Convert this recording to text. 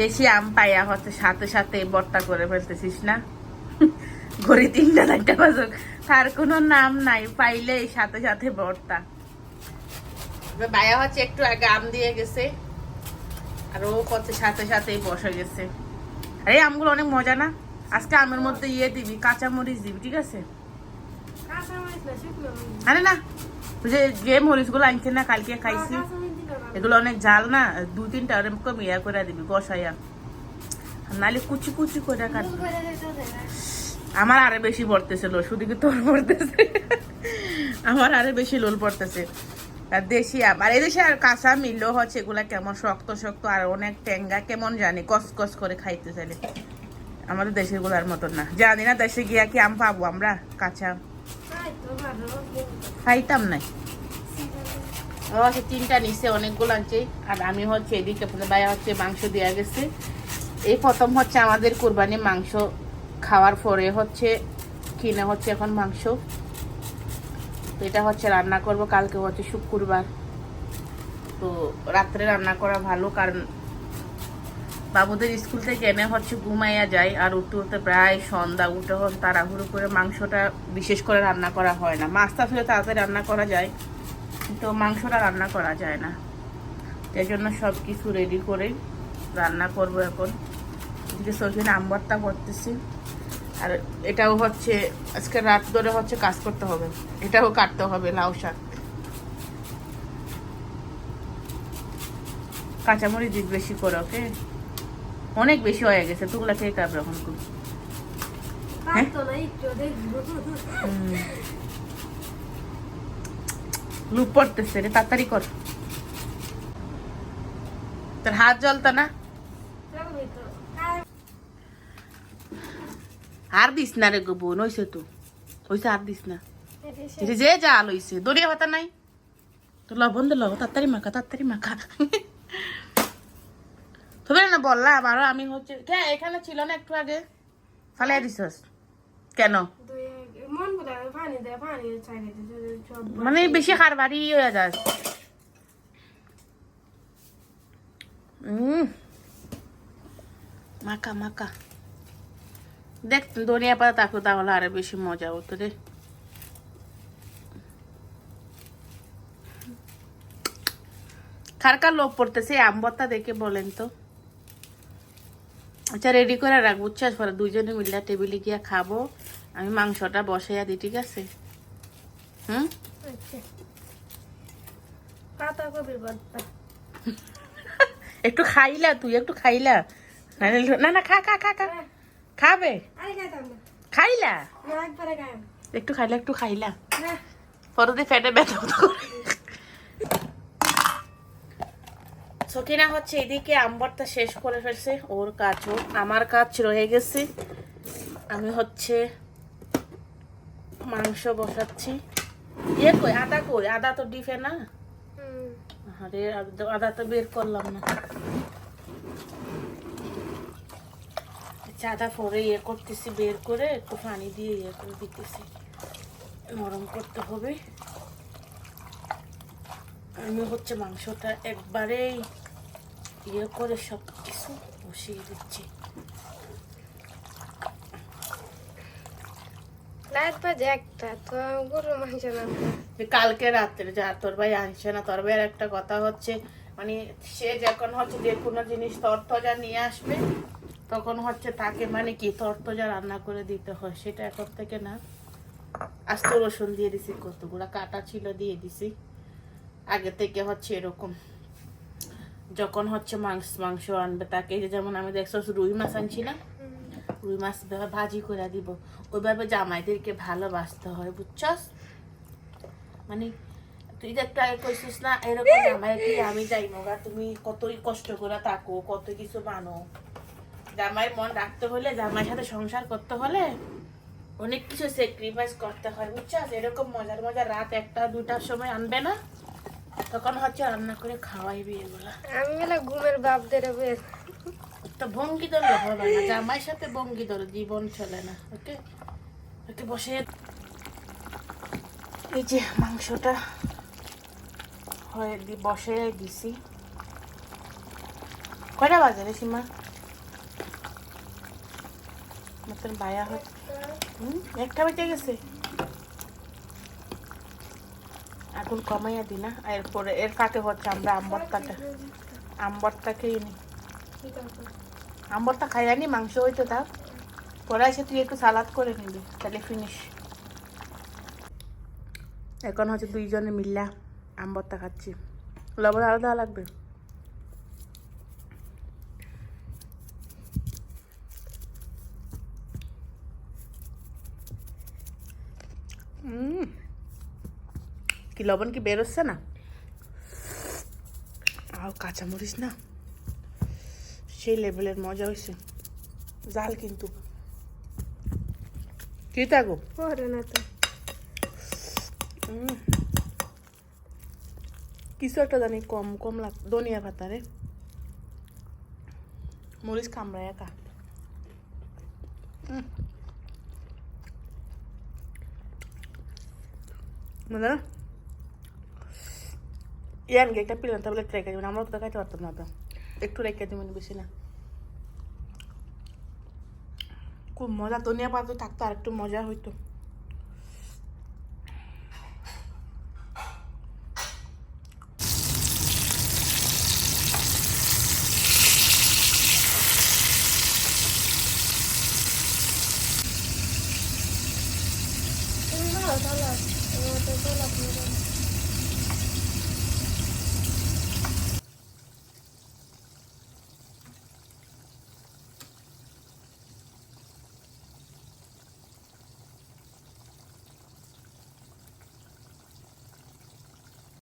দেশি আম পাইয়া হচ্ছে সাথে সাথে বর্তা করে ফেলতেছিস না? ঘড়ি তিনটা চারটা বাজক। তার কোনো নাম নাই পাইলে সাথে সাথে বর্তা। বায়া হচ্ছে একটু আগে আম দিয়ে গেছে আর ও হচ্ছে সাথে সাথেই বসে গেছে। আরে আমগুলো অনেক মজা না? আজকে আমের মধ্যে ইয়ে দিবি কাঁচা মরিচ দিবি ঠিক আছে? আরে না যে যে মরিচগুলো আনছে না কালকে খাইছি। এগুলো অনেক জাল না দু তিনটা ওরকম ইয়া করে দিবি বসাইয়া নাহলে কুচি কুচি করে কাটবি। আমার আরে বেশি পড়তেছে লোল শুধু কি তোর পড়তেছে? আমার আরে বেশি লোল পড়তেছে। আর দেশি আম আর এদেশে আর কাঁচা মিললেও হচ্ছে এগুলা কেমন শক্ত শক্ত আর অনেক ট্যাঙ্গা কেমন জানি কস কস করে খাইতে চাইলে। আমাদের দেশেরগুলার মতন না। জানি না দেশে গিয়া কি আম পাবো আমরা কাঁচা। খাইতাম নাই। হচ্ছে তিনটা নিচে অনেকগুলো আনছে। আর আমি হচ্ছে এদিকে ভাই হচ্ছে মাংস দেওয়া গেছে। এই প্রথম হচ্ছে আমাদের কোরবানি মাংস খাওয়ার পরে হচ্ছে কিনে হচ্ছে এখন মাংস। এটা হচ্ছে রান্না করব, কালকে হচ্ছে শুক্রবার। তো রাত্রে রান্না করা ভালো, কারণ বাবুদের স্কুল থেকে এনে হচ্ছে ঘুমাইয়া যায়, আর উঠতে উঠতে প্রায় সন্ধ্যা, উঠে হন তাড়াহুড়ো করে মাংসটা বিশেষ করে রান্না করা হয় না। মাছটা ফেলে তাড়াতাড়ি রান্না করা যায়। কিন্তু মাংসটা রান্না করা যায় না। এই জন্য সব কিছু রেডি করে রান্না করব এখন। এদিকে সজনে আমবারটা করতেছি। আর এটাও হচ্ছে আজকে রাত ধরে হচ্ছে কাজ করতে হবে। এটাও কাটতে হবে লাউ শাক। কাঁচামরিচ বেশি করে ওকে? অনেক বেশি হয়ে গেছে তুগুলা খেয়ে খাবে এখন খুব হ্যাঁ? কাঁচা না, একটু দেখব। লুপ পড়তেছে রে, তাড়াতাড়ি কর। তোর হাত জ্বলতা না? আর দিস না রে গো বোন, হইছে তো। হইছে আর দিস না। যে জাল হইছে দড়িয়া ভাতা নাই। তো লবণ দে লবণ, তাড়াতাড়ি মাখা তাড়াতাড়ি মাখা। তবে না বললাম আরও আমি হচ্ছে এখানে ছিল না একটু আগে? ফালাই দিছস। কেন? মন বেশি খারবারি হয়ে যায়। মাকা মাকা দেখ পাতা থাকো তাহলে আরও বেশি মজা হতো রে। কার কার লোভ পড়তেছে? আম্বরটা দেখে বলেন তো। আচ্ছা রেডি করে রাখব। বুঝছিস পরে দুজনে মিলে টেবিলে গিয়ে খাব। আমি মাংসটা বসাইয়া দিই ঠিক আছে? হুম? আচ্ছা। একটু খাইলা তুই একটু খাইলা। না না খা খা খা খা। খাবে? আরে খাইলা। একটু খাইলা একটু খাইলা। না, পরতে ফেটে ব্যথা সকিনা হচ্ছে এদিকে আম্বরটা শেষ করে ফেলছে ওর কাজও আমার কাজ রয়ে গেছে। আমি হচ্ছে মাংস বসাচ্ছি। ইয়ে কই আদা কই? আদা তো ডিফে না? আরে আদা তো বের করলাম না। চাঁদা পরে ইয়ে করতেছি বের করে একটু পানি দিয়ে ইয়ে করে দিতেছি। নরম করতে হবে। আমি হচ্ছে মাংসটা একবারেই ইয়ে করে সব কিছু বসিয়ে দিচ্ছি। রাত তো গরুর মাংস। যে কালকে রাত্রে যা, তোর ভাই আনছে না, তোর ভাইয়ের একটা কথা হচ্ছে মানে সে যখন হচ্ছে যে কোনো জিনিস তরতজা নিয়ে আসবে, তখন হচ্ছে তাকে মানে কি তরতজা রান্না করে দিতে হয়, সেটা এখন থেকে না আস্ত রসুন দিয়ে দিছি কতগুলা কাটা ছিল দিয়ে দিছি আগে থেকে হচ্ছে এরকম যখন হচ্ছে মাংস মাংস আনবে তাকে যেমন আমি দেখছ, রুই মাছ আনছি না হুম। রুই মাছ ভাজি করে দিব। ওইভাবে জামাইদেরকে ভালোবাসতে হয়, বুঝছস? মানে তুই যে একটু আগে কইছিস না, এরকম জামাই কি আমি যাই মগা তুমি কতই কষ্ট করে থাকো কত কিছু মানো। জামাইয়ের মন রাখতে হলে, জামাইয়ের সাথে সংসার করতে হলে অনেক কিছু স্যাক্রিফাইস করতে হয়, বুঝছস? এরকম মজার মজার রাত একটা দুটার সময় আনবে না, তখন হচ্ছে রান্না করে খাওয়াইবি এগুলা। আমি বেলা ঘুমের বাপ দেরে বের তো ভঙ্গি ধরলে হবে না, জামাইয়ের সাথে ভঙ্গি জীবন চলে না ওকে ওকে বসে। এই যে মাংসটা হয়ে বসে দিছি। কয়টা বাজে রে সীমা? তোর বায়া হচ্ছে হুম? একটা বেঁচে গেছে। এখন কমাইয়া দি না, এরপরে এর ফাঁকে হচ্ছে আমরা আম্বরটাটা আম্বরটা খেয়ে নি। আম্বরটা খাই আনি মাংস হইতে থাক পরে এসে তুই একটু সালাদ করে নিবি তাহলে ফিনিশ এখন হচ্ছে দুইজনে মিল্লা আম্বরটা খাচ্ছি। লবণ দেওয়া লাগবে? কি লবণ কি বেরোচ্ছে না? আর কাঁচামরিচ না? সেই লেভেলের মজা হয়েছে জাল কিন্তু। কি থাকো না তো। কিছু একটা জানি কম কম লাগ ধনিয়া পাতা রে। মরিচ কামড়ায় একা। মানে না ইয়ান একটা পিলাম তাহলে রেখে দেবেন আমরা তো খাইতে পারতাম না তো। একটু রেখে দেবেন বেশি না। খুব মজা, ধনিয়া পাতা থাকতো আর একটু মজা হইতো। তুমি ভালো